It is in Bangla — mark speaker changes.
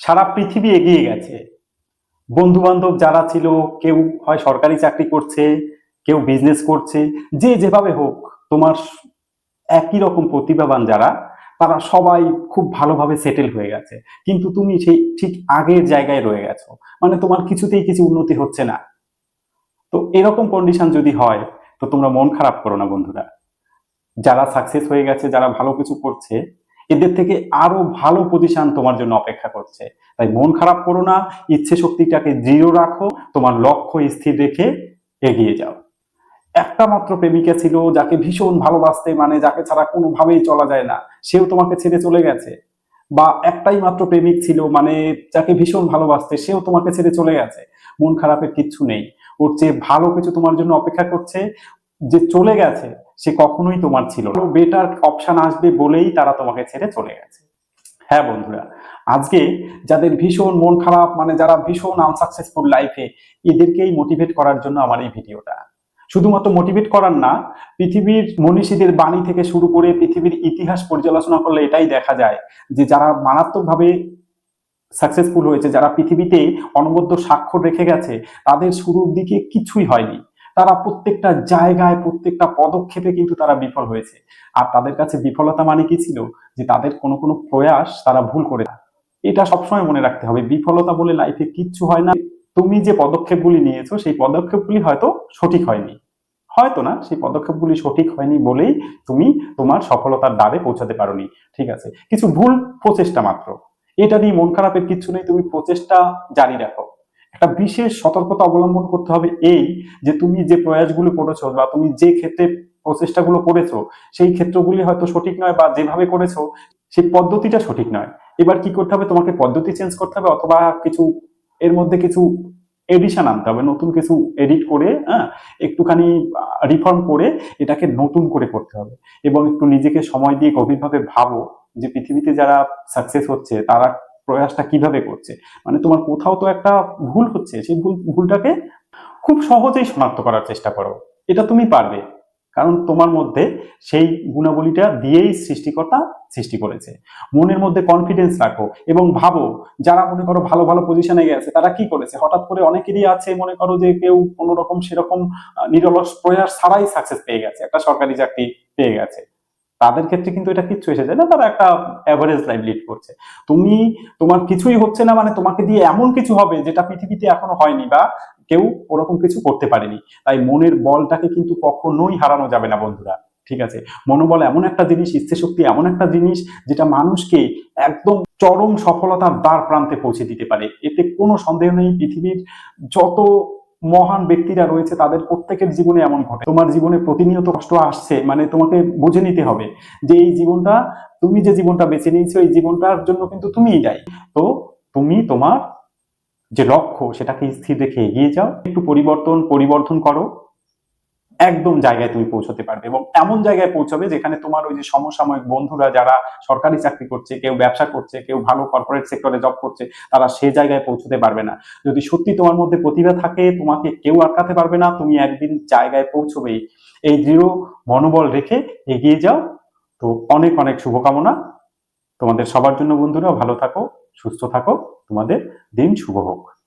Speaker 1: সারা পৃথিবী এগিয়ে গেছে। বন্ধু বান্ধব যারা ছিল, কেউ হয় সরকারি চাকরি করছে, কেউ বিজনেস করছে, যে যেভাবে হোক, তোমার একই রকম প্রতিভাবান যারা, তারা সবাই খুব ভালোভাবে সেটেল হয়ে গেছে। কিন্তু তুমি সেই ঠিক আগের জায়গায় রয়ে গেছো। মানে তোমার কিছুতেই কিছু উন্নতি হচ্ছে না। তো এরকম কন্ডিশন যদি হয়, তো তোমরা মন খারাপ করো না বন্ধুরা। যারা সাকসেস হয়ে গেছে, যারা ভালো কিছু করছে এদের থেকে আরও ভালো পজিশন তোমার জন্য অপেক্ষা করছে। তাই মন খারাপ করো না, ইচ্ছে শক্তিটাকে দৃঢ় রাখো, তোমার লক্ষ্য স্থির রেখে এগিয়ে যাও। একটা মাত্র প্রেমিকা ছিল, যাকে ভীষণ ভালোবাসতে মানে যাকে ছাড়া কোনোভাবেই চলা যায় না, সেও তোমাকে ছেড়ে চলে গেছে। বা একটাই মাত্র প্রেমিক ছিল মানে যাকে ভীষণ ভালোবাসতে, সেও তোমাকে ছেড়ে চলে গেছে। মন খারাপের কিচ্ছু নেই। ওর চেয়ে ভালো কিছু তোমার জন্য অপেক্ষা করছে। যে চলে গেছে, সে কখনোই তোমার ছিল না। বেটার অপশন আসবে বলেই তারা তোমাকে ছেড়ে চলে গেছে। হ্যাঁ বন্ধুরা, আজকে যাদের ভীষণ মন খারাপ মানে যারা ভীষণ আনসাকসেসফুল লাইফে এদেরকেই মোটিভেট করার জন্য আমার এই ভিডিওটা। শুধুমাত্র মোটিভেট করার না, পৃথিবীর মনীষীদের বাণী থেকে শুরু করে পৃথিবীর ইতিহাস পর্যালোচনা করলে এটাই দেখা যায় যে যারা মারাত্মকভাবে সাকসেসফুল হয়েছে, যারা পৃথিবীতে অনবদ্য স্বাক্ষর রেখে গেছে, তাদের শুরুর দিকে কিছুই হয়নি। তারা প্রত্যেকটা জায়গায়, প্রত্যেকটা পদক্ষেপে কিন্তু তারা বিফল হয়েছে। আর তাদের কাছে বিফলতা মানে কি ছিল? যে তাদের কোনো কোনো প্রয়াস তারা ভুল করে এটা সবসময় মনে রাখতে হবে। বিফলতা বলে লাইফে কিচ্ছু হয় না। তুমি যে পদক্ষেপগুলি নিয়েছো, সেই পদক্ষেপগুলি হয়তো সঠিক হয়নি। হয়তো না, সেই পদক্ষেপগুলি সঠিক হয়নি বলেই তুমি তোমার সফলতার দ্বারে পৌঁছাতে পারোনি। ঠিক আছে? কিছু ভুল প্রচেষ্টা মাত্র। এটা নিয়ে মন খারাপের কিছু নেই। তুমি প্রচেষ্টা জারি রাখো। একটা বিশেষ সতর্কতা অবলম্বন করতে হবে এই যে তুমি যে প্রয়াসগুলো করেছ বা তুমি যে ক্ষেত্রে প্রচেষ্টাগুলো করেছ, সেই ক্ষেত্রগুলি হয়তো সঠিক নয় বা যেভাবে করেছ, সেই পদ্ধতিটা সঠিক নয়। এবার কি করতে হবে? তোমাকে পদ্ধতি চেঞ্জ করতে হবে অথবা কিছু, এর মধ্যে কিছু এডিশন আনতে হবে, নতুন কিছু এডিট করে হ্যাঁ একটুখানি রিফর্ম করে এটাকে নতুন করে করতে হবে। এবং একটু নিজেকে সময় দিয়ে গভীরভাবে ভাবো যে পৃথিবীতে যারা সাকসেস হচ্ছে, তারা প্রয়াসটা কীভাবে করছে? মানে তোমার কোথাও তো একটা ভুল হচ্ছে, সেই ভুল, ভুলটাকে খুব সহজেই শনাক্ত করার চেষ্টা করো। এটা তুমি পারবে, কারণ তোমার মধ্যে সেই গুণাবলীটা দিয়েই সৃষ্টিকর্তা সৃষ্টি করেছে। মনের মধ্যে কনফিডেন্স রাখো এবং ভাবো, যারা মনে করো ভালো ভালো পজিশনে গেছে, তারা কি করেছে? হঠাৎ করে অনেকেরই আছে, মনে করো যে কেউ কোনো রকম সেরকম নিরলস প্রয়াস ছাড়াই সাকসেস পেয়ে গেছে। একটা সরকারি চাকরি পেয়ে গেছে। তাদের ক্ষেত্রে কিন্তু এটা কিচ্ছু এসেছে না, তারা একটা অ্যাভারেজ লাইফ লিড করছে। তুমি, তোমার কিছুই হচ্ছে না মানে তোমাকে দিয়ে এমন কিছু হবে যেটা পৃথিবীতে এখনও হয়নি বা কেউ ওরকম কিছু করতে পারেনি। তাই মনের বলটাকে কিন্তু কখনোই হারানো যাবে না বন্ধুরা, ঠিক আছে? মনোবল এমন একটা জিনিস ইচ্ছে শক্তি এমন একটা জিনিস যেটা মানুষকে একদম চরম সফলতার দ্বার প্রান্তে পৌঁছে দিতে পারে। এতে কোনো সন্দেহ নেই, পৃথিবীর যত মহান ব্যক্তিরা রয়েছে, তাদের প্রত্যেকের জীবনে এমন ঘটে। তোমার জীবনে প্রতিনিয়ত কষ্ট আসছে মানে তোমাকে বুঝে নিতে হবে যে এই জীবনটা, তুমি যে জীবনটা বেছে নিয়েছো, এই জীবনটার জন্য কিন্তু তুমিই দায়ী। তো তুমি তোমার যে লক্ষ্য, সেটাকে স্থির রেখে এগিয়ে যাও, একটু পরিবর্তন পরিবর্তন করো। একদম জায়গায় তুমি পৌঁছতে পারবে এবং এমন জায়গায় পৌঁছাবে যেখানে তোমার ওই যে সমসাময়িক বন্ধুরা যারা সরকারি চাকরি করছে, কেউ ব্যবসা করছে, কেউ ভালো কর্পোরেট সেক্টরে জব করছে, তারা সে জায়গায় পৌঁছতে পারবে না। যদি সত্যি তোমার মধ্যে প্রতিভা থাকে, তোমাকে কেউ আটকাতে পারবে না, তুমি একদিন জায়গায় পৌঁছবেই এই দৃঢ় মনোবল রেখে এগিয়ে যাও। তো অনেক অনেক শুভকামনা। তোমাদের সবার জন্য বন্ধুরা, ভালো থাকো, সুস্থ থাকো। তোমাদের দিন শুভ হোক।